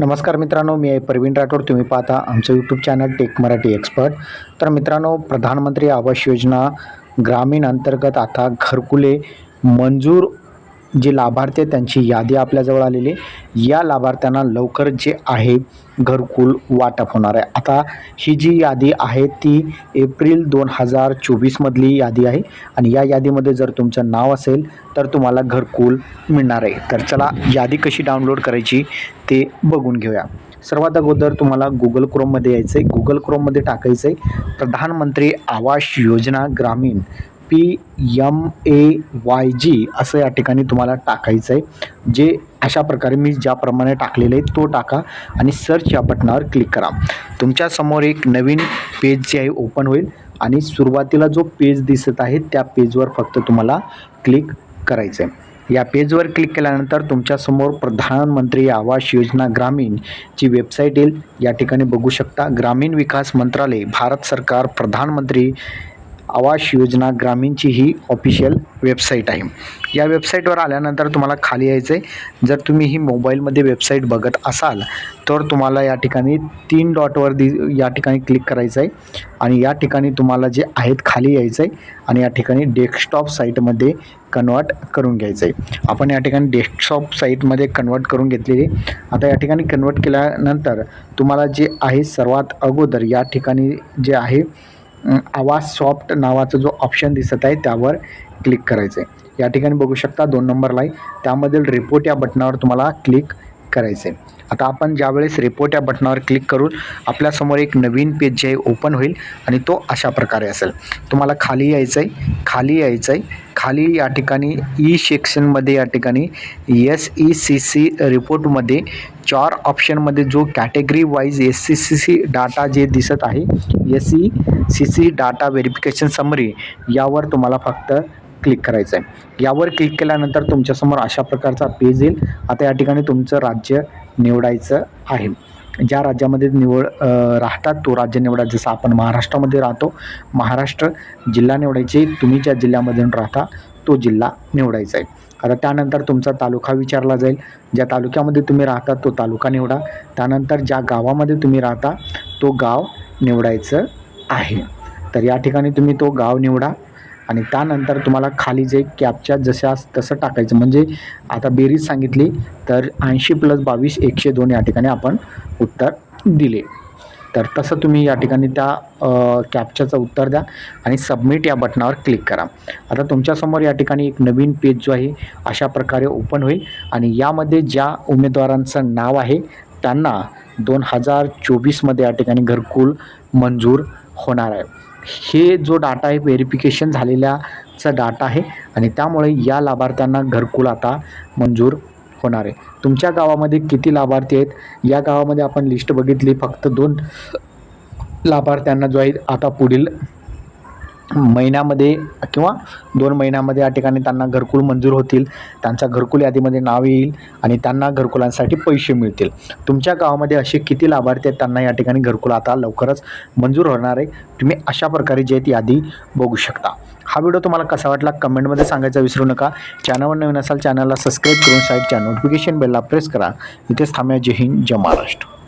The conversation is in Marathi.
नमस्कार मित्रांनो मी आहे प्रवीण राठोड. तुम्ही पाहता आमचं YouTube channel tech Marathi expert तर मित्रांनो प्रधानमंत्री आवास योजना ग्रामीण अंतर्गत आता घरकुले मंजूर जे लाभार्थी आहेत त्यांची यादी आपल्याजवळ आलेली आहे. या लाभार्थ्यांना लवकर जे आहे घरकुल वाटप होणार आहे. आता ही जी यादी आहे ती एप्रिल दोन हजार चोवीसमधली यादी आहे. आणि या यादीमध्ये जर तुमचं नाव असेल तर तुम्हाला घरकुल मिळणार आहे. तर चला यादी कशी डाउनलोड करायची ते बघून घेऊया. सर्वात अगोदर तुम्हाला गुगल क्रोममध्ये यायचं आहे गुगल क्रोममध्ये टाकायचं आहे प्रधानमंत्री आवास योजना ग्रामीण. P M A Y G असं या ठिकाणी तुम्हाला टाकायचं आहे जे अशा प्रकारे मी ज्याप्रमाणे टाकलेलं आहे तो टाका आणि सर्च या बटनावर क्लिक करा. तुमच्यासमोर एक नवीन पेज जे आहे ओपन होईल आणि सुरुवातीला जो पेज दिसत आहे त्या पेजवर फक्त तुम्हाला क्लिक करायचं आहे या पेजवर क्लिक केल्यानंतर तुमच्यासमोर प्रधानमंत्री आवास योजना ग्रामीण ची वेबसाईट येईल. या ठिकाणी बघू शकता. ग्रामीण विकास मंत्रालय भारत सरकार प्रधानमंत्री आवास योजना ग्रामीणची ही ऑफिशियल वेबसाईट आहे. या वेबसाईटवर आल्यानंतर तुम्हाला खाली यायचं आहे जर तुम्ही ही मोबाईलमध्ये वेबसाईट बघत असाल तर तुम्हाला या ठिकाणी तीन डॉटवर दि या ठिकाणी क्लिक करायचं आहे आणि या ठिकाणी तुम्हाला जे आहेत खाली यायचं आहे आणि या ठिकाणी डेस्कटॉप साईटमध्ये कन्वर्ट करून घ्यायचं आहे आपण या ठिकाणी डेस्कटॉप साईटमध्ये कन्वर्ट करून घेतलेली. आता या ठिकाणी कन्वर्ट केल्यानंतर तुम्हाला जे आहे सर्वात अगोदर या ठिकाणी जे आहे आवाज सॉफ्ट नावाचा जो ऑप्शन दिसत आहे त्यावर क्लिक करायचं आहे या ठिकाणी बघू शकता दोन नंबरला आहे. त्यामधील रिपोर्ट या बटनावर तुम्हाला क्लिक करायचं आहे आता आपण ज्यावेळेस रिपोर्ट या बटनावर क्लिक करून आपल्यासमोर एक नवीन पेज जे आहे ओपन होईल आणि तो अशा प्रकारे असेल. तुम्हाला खाली यायचं आहे खाली यायचं आहे खाली या ठिकाणी ई सेक्शनमध्ये या ठिकाणी एस ई सी सी रिपोर्टमध्ये चार ऑप्शनमध्ये जो category wise S C C C data जे दिसत आहे S E C C data verification summary यावर तुम्हाला फक्त क्लिक करायचं आहे. यावर क्लिक केल्यानंतर तुमच्यासमोर अशा प्रकारचा पेज येईल. आता या ठिकाणी तुमचं राज्य निवडायचं आहे. ज्या राज्यामध्ये निवड राहतात तो राज्य निवडा. जसं आपण महाराष्ट्रामध्ये राहतो महाराष्ट्र जिल्हा निवडायचे तुम्ही ज्या जिल्ह्यामधून राहता तो जिल्हा निवडायचा आहे. आता त्यानंतर तुमचा तालुका विचारला जाईल. ज्या तालुक्यामध्ये तुम्ही राहता तो तालुका निवडा. त्यानंतर ज्या गावामध्ये तुम्ही राहता तो गाव निवडायचं आहे. तर या ठिकाणी तुम्ही तो गाव निवडा. आणि त्यानंतर तुम्हाला खाली जे कॅपच्या जशा तसं टाकायचं म्हणजे आता बेरीज सांगितली तर ऐंशी प्लस बावीस एकशे दोन या ठिकाणी आपण उत्तर दिले. तर तसं तुम्ही या ठिकाणी त्या कॅप्चरचं उत्तर द्या आणि सबमिट या बटनावर क्लिक करा. आता तुमच्यासमोर या ठिकाणी एक नवीन पेज जो आहे अशा प्रकारे ओपन होईल आणि यामध्ये ज्या उमेदवारांचं नाव आहे त्यांना दोन हजार चोवीसमध्ये या ठिकाणी घरकुल मंजूर होणार आहे. हे जो डाटा आहे व्हेरिफिकेशन झालेल्याचा डाटा आहे आणि त्यामुळे या लाभार्थ्यांना घरकुल आता मंजूर होणार आहे. तुमच्या गावामध्ये किती लाभार्थी आहेत? या गावामध्ये आपण लिस्ट बघितली फक्त दोन लाभार्थ्यांना जो आहे आता पुढील महिन्यामध्ये किंवा दोन महिन्यामध्ये या ठिकाणी त्यांना घरकुल मंजूर होतील. त्यांच्या घरकुल यादीमध्ये नाव येईल आणि त्यांना घरकुलांसाठी पैसे मिळतील. तुमच्या गावामध्ये असे किती लाभार्थी आहेत? त्यांना या ठिकाणी घरकुल आता लवकरच मंजूर होणार आहे. तुम्ही अशा प्रकारे जे आहेत यादी बघू शकता. हा व्हिडिओ तुम्हाला कसा वाटला? कमेंटमध्ये सांगायचा विसरू नका. चॅनलवर नवीन असाल चॅनलला सबस्क्राईब करून साईडच्या नोटिफिकेशन बेलला प्रेस करा. इथेच थांबूया. जय हिंद जय महाराष्ट्र.